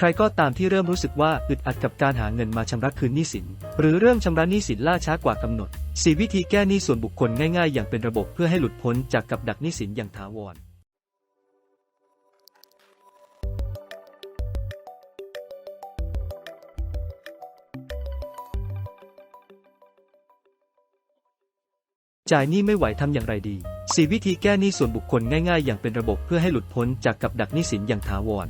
ใครก็ตามที่เริ่มรู้สึกว่าอึดอัดกับการหาเงินมาชำระคืนหนี้สิน หรือเริ่มชำระหนี้สินล่าช้ากว่ากำหนดสี่วิธีแก้หนี้ส่วนบุคคลง่ายๆ อย่างเป็นระบบเพื่อให้หลุดพ้นจากกับดักหนี้สินอย่างถาวร จ่ายหนี้ไม่ไหวทำอย่างไรดี 4 วิธีแก้หนี้ส่วนบุคคลง่ายๆ อย่างเป็นระบบเพื่อให้หลุดพ้นจากกับดักหนี้สินอย่างถาวร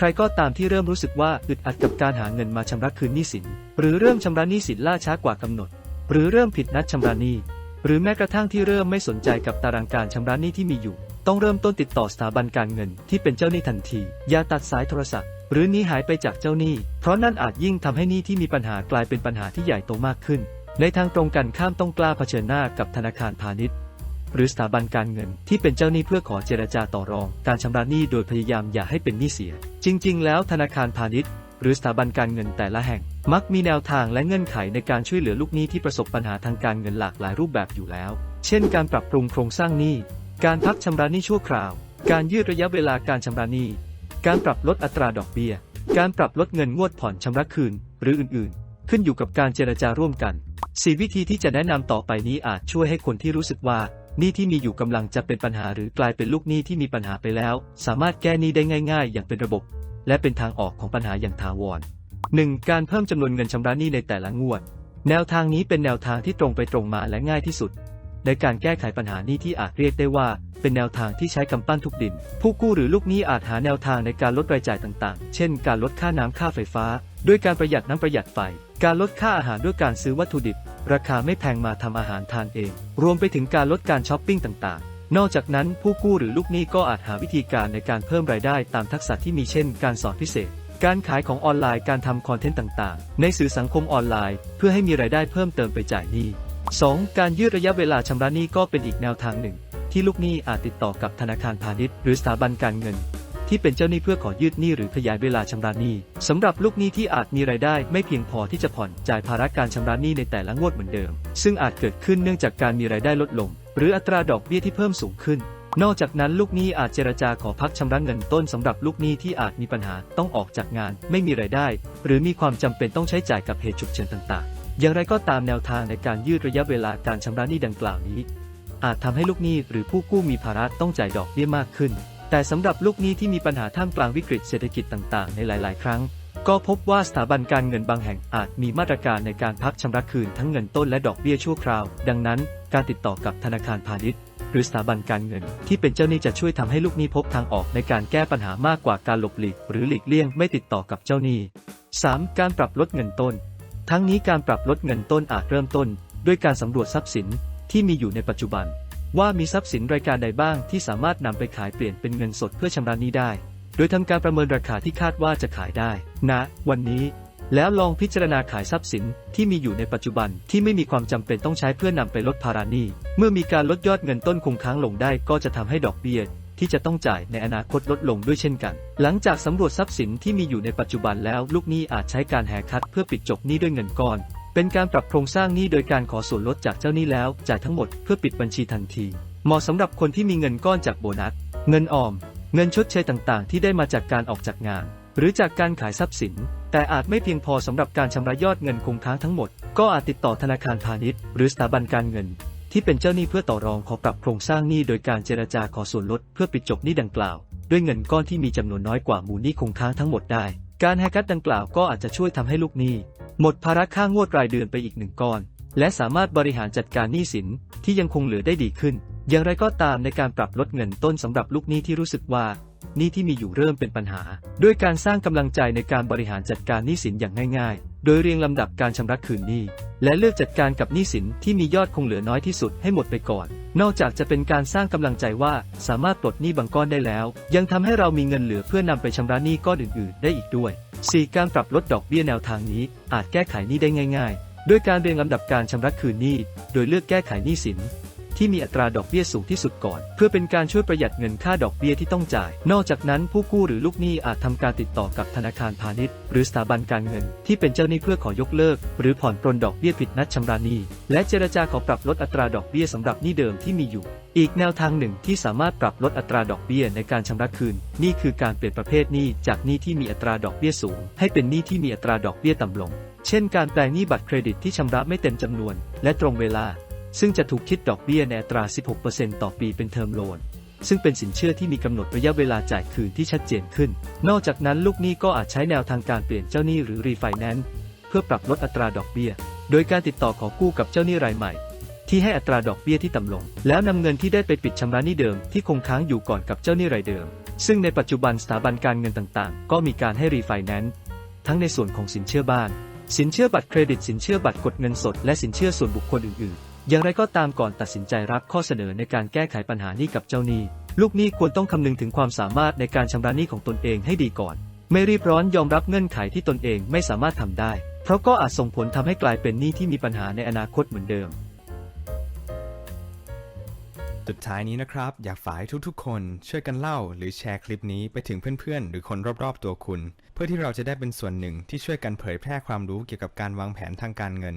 ใครก็ตามที่เริ่มรู้สึกว่าอึดอัดกับการหาเงินมาชำระคืนหนี้สิน หรือเริ่มชำระหนี้สินล่าช้ากว่ากำหนด หรือเริ่มผิดนัดชำระหนี้ หรือแม้กระทั่งที่เริ่มไม่สนใจกับตารางการชำระหนี้ที่มีอยู่ ต้องเริ่มต้นติดต่อสถาบันการเงินที่เป็นเจ้าหนี้ทันที อย่าตัดสายโทรศัพท์ หรือหนีหายไปจากเจ้าหนี้ เพราะนั่นอาจยิ่งทำให้หนี้ที่มีปัญหากลายเป็นปัญหาที่ใหญ่โตมากขึ้น ในทางตรงกันข้ามต้องกล้าเผชิญหน้ากับธนาคารพาณิชย์ หรือสถาบันการเงินที่เป็นเจ้าหนี้เพื่อขอเจรจาต่อรอง การชำระหนี้โดยพยายามอย่าให้เป็นหนี้เสีย จริง ๆ แล้วธนาคารพาณิชย์ หรือสถาบันการเงินแต่ละแห่ง มักมีแนวทางและเงื่อนไขในการช่วยเหลือลูกหนี้ที่ประสบปัญหาทางการเงินหลากหลายรูปแบบอยู่แล้ว เช่น การปรับปรุงโครงสร้างหนี้ การพักชำระหนี้ชั่วคราว การยืดระยะเวลาการชำระหนี้ การปรับลดอัตราดอกเบี้ย การปรับลดเงินงวดผ่อนชำระคืน หรืออื่น ๆ ขึ้นอยู่กับการเจรจาร่วมกันสี่วิธีที่จะแนะนำต่อไปนี้อาจช่วยให้คนที่รู้สึกว่า หนี้ที่มีอยู่กำลังจะเป็นปัญหาหรือกลายเป็นลูกหนี้ที่มีปัญหาไปแล้ว สามารถแก้หนี้ได้ง่าย ๆ อย่างเป็นระบบ และเป็นทางออกของปัญหาอย่างถาวร 1. การเพิ่มจำนวนเงินชำระหนี้ในแต่ละงวด แนวทางนี้เป็นแนวทางที่ตรงไปตรงมาและง่ายที่สุด ในการแก้ไขปัญหาหนี้ที่อาจเรียกได้ว่า เป็นแนวทางที่ใช้กำปั้นทุกดิน ผู้กู้หรือลูกหนี้อาจหาแนวทางในการลดรายจ่ายต่างๆ เช่น การลดค่าน้ำค่าไฟฟ้า ด้วยการประหยัดน้ำประหยัดไฟ การลดค่าอาหารด้วยการซื้อวัตถุดิบ ราคาไม่แพงมาทำอาหารทานเอง รวมไปถึงการลดการช้อปปิ้งต่างๆ นอกจากนั้นผู้กู้หรือลูกหนี้ก็อาจหาวิธีการในการเพิ่มรายได้ตามทักษะที่มีเช่น การสอนพิเศษ การขายของออนไลน์การทำคอนเทนต์ต่างๆ ในสื่อสังคมออนไลน์ เพื่อให้มีรายได้เพิ่มเติมไปจ่ายหนี้ 2. การยืดระยะเวลาชำระหนี้ก็เป็นอีกแนวทางหนึ่ง ที่ลูกหนี้อาจติดต่อกับธนาคารพาณิชย์ หรือสถาบันการเงิน ที่เป็นเจ้าหนี้เพื่อขอยืดหนี้หรือขยายเวลาชำระหนี้สำหรับลูกหนี้ที่อาจมีรายได้ไม่เพียงพอที่จะผ่อนจ่ายภาระการชำระหนี้ในแต่ละงวดเหมือนเดิม ซึ่งอาจเกิดขึ้นเนื่องจากการมีรายได้ลดลง หรืออัตราดอกเบี้ยที่เพิ่มสูงขึ้นนอกจากนั้นลูกหนี้อาจเจรจาขอพักชำระเงินต้นสำหรับลูกหนี้ที่อาจมีปัญหาต้องออกจากงาน ไม่มีรายได้ หรือมีความจำเป็นต้องใช้จ่ายกับเหตุฉุกเฉินต่างๆ อย่างไรก็ตามแนวทางในการยืดระยะเวลาการชำระหนี้ดังกล่าวนี้ อาจทำให้ลูกหนี้หรือผู้กู้มีภาระต้องจ่ายดอกเบี้ยมากขึ้น แต่สำหรับลูกหนี้ที่มีปัญหาท่ามกลางวิกฤตเศรษฐกิจต่างๆ ในหลาย ๆ ครั้ง ก็พบว่าสถาบันการเงินบางแห่งอาจมีมาตรการในการพักชำระคืนทั้งเงินต้นและดอกเบี้ยชั่วคราว ดังนั้นการติดต่อกับธนาคารพาณิชย์ หรือสถาบันการเงิน ที่เป็นเจ้าหนี้จะช่วยทำให้ลูกหนี้พบทางออกในการแก้ปัญหามากกว่าการหลบหลีก หรือหลีกเลี่ยงไม่ติดต่อกับเจ้าหนี้ 3. การปรับลดเงินต้น ทั้งนี้การปรับลดเงินต้นอาจเริ่มต้น ด้วยการสำรวจทรัพย์สินที่มีอยู่ในปัจจุบัน ว่ามีทรัพย์สินรายการใดบ้างที่สามารถนำไปขายเปลี่ยนเป็นเงินสดเพื่อชำระหนี้ได้ โดยทำการประเมินราคาที่คาดว่าจะขายได้ณวันนี้ แล้วลองพิจารณาขายทรัพย์สินที่มีอยู่ในปัจจุบันที่ไม่มีความจำเป็นต้องใช้เพื่อนำไปลดภาระหนี้ เมื่อมีการลดยอดเงินต้นคงค้างลงได้ก็จะทำให้ดอกเบี้ยที่จะต้องจ่ายในอนาคตลดลงด้วยเช่นกัน หลังจากสำรวจทรัพย์สินที่มีอยู่ในปัจจุบันแล้วลูกหนี้อาจใช้การแหกคัดเพื่อปิดจบหนี้ด้วยเงินก้อน เป็นการปรับโครงสร้างหนี้โดยการขอส่วนลดจากเจ้าหนี้แล้ว จ่ายทั้งหมดเพื่อปิดบัญชีทันที เหมาะสำหรับคนที่มีเงินก้อนจากโบนัส เงินออม เงินชดเชยต่างๆ ที่ได้มาจากการออกจากงาน หรือจากการขายทรัพย์สิน แต่อาจไม่เพียงพอสำหรับการชำระยอดเงินคงค้างทั้งหมด ก็อาจติดต่อธนาคารพาณิชย์ หรือสถาบันการเงิน ที่เป็นเจ้าหนี้เพื่อต่อรองขอปรับโครงสร้างหนี้โดยการเจรจาขอส่วนลดเพื่อปิดจบหนี้ดังกล่าว ด้วยเงินก้อนที่มีจำนวนน้อยกว่ามูลหนี้คงค้างทั้งหมดได้ การแฮกกัดดังกล่าวก็อาจจะช่วยทำให้ลูกหนี้ หมดภาระค่างวดรายเดือนไปอีกหนึ่งก้อน และสามารถบริหารจัดการหนี้สินที่ยังคงเหลือได้ดีขึ้น อย่างไรก็ตามในการปรับลดเงินต้นสำหรับลูกหนี้ที่รู้สึกว่าหนี้ที่มีอยู่เริ่มเป็นปัญหา ด้วยการสร้างกำลังใจในการบริหารจัดการหนี้สินอย่างง่าย ๆ โดยเรียงลำดับการชำระคืนหนี้ และเลือกจัดการกับหนี้สินที่มียอดคงเหลือน้อยที่สุดให้หมดไปก่อน นอกจากจะเป็นการสร้างกำลังใจว่าสามารถปลดหนี้บางก้อนได้แล้ว ยังทำให้เรามีเงินเหลือเพื่อนำไปชำระหนี้ก้อนอื่น ๆ ได้อีกด้วย 4. การปรับลดดอกเบี้ยแนวทางนี้ อาจแก้ไขหนี้ได้ง่าย ๆ ด้วยการเรียงลำดับการชำระคืนหนี้ โดยเลือกแก้ไขหนี้สิน ที่มีอัตราดอกเบี้ยสูงที่สุดก่อน เพื่อเป็นการช่วยประหยัดเงินค่าดอกเบี้ยที่ต้องจ่าย นอกจากนั้นผู้กู้หรือลูกหนี้อาจทำการติดต่อกับธนาคารพาณิชย์ หรือสถาบันการเงิน ที่เป็นเจ้าหนี้เพื่อขอยกเลิก หรือผ่อนปรนดอกเบี้ยผิดนัดชำระหนี้และเจรจาขอปรับลดอัตราดอกเบี้ยสำหรับหนี้เดิมที่มีอยู่ อีกแนวทางหนึ่งที่สามารถปรับลดอัตราดอกเบี้ยในการชำระคืนนี่คือการเปลี่ยนประเภทหนี้จากหนี้ที่มีอัตราดอกเบี้ยสูง ให้เป็นหนี้ที่มีอัตราดอกเบี้ยต่ำลง เช่น การแปลงหนี้บัตรเครดิตที่ชำระไม่เต็มจำนวน และตรงเวลา ซึ่งจะถูกคิดดอกเบี้ยในอัตรา 16%ต่อปีเป็นเทอมโลน ซึ่งเป็นสินเชื่อที่มีกำหนดระยะเวลาจ่ายคืนที่ชัดเจนขึ้น นอกจากนั้นลูกหนี้ก็อาจใช้แนวทางการเปลี่ยนเจ้าหนี้หรือรีไฟแนนซ์เพื่อปรับลดอัตราดอกเบี้ย โดยการติดต่อขอกู้กับเจ้าหนี้รายใหม่ ที่ให้อัตราดอกเบี้ยที่ต่ำลง แล้วนำเงินที่ได้ไปปิดชำระหนี้เดิมที่คงค้างอยู่ก่อนกับเจ้าหนี้รายเดิม ซึ่งในปัจจุบันสถาบันการเงินต่างๆ ก็มีการให้รีไฟแนนซ์ทั้งในส่วนของสินเชื่อบ้าน สินเชื่อบัตรเครดิตสินเชื่อบัตรกดเงินสด และสินเชื่อส่วนบุคคลอื่นๆ อย่างไรก็ตามก่อนตัดสินใจรับข้อเสนอในการแก้ไขปัญหานี้กับเจ้าหนี้ ลูกหนี้ควรต้องคำนึงถึงความสามารถในการชำระหนี้ของตนเองให้ดีก่อน ไม่รีบร้อนยอมรับเงื่อนไขที่ตนเองไม่สามารถทำได้ เพราะก็อาจส่งผลทำให้กลายเป็นหนี้ที่มีปัญหาในอนาคตเหมือนเดิมสุดท้ายนี้นะครับ อยากฝากให้ทุกๆ คนช่วยกันเล่าหรือแชร์คลิปนี้ไปถึงเพื่อนๆ หรือคนรอบๆ ตัวคุณ เพื่อที่เราจะได้เป็นส่วนหนึ่งที่ช่วยกันเผยแพร่ความรู้เกี่ยวกับการวางแผนทางการเงิน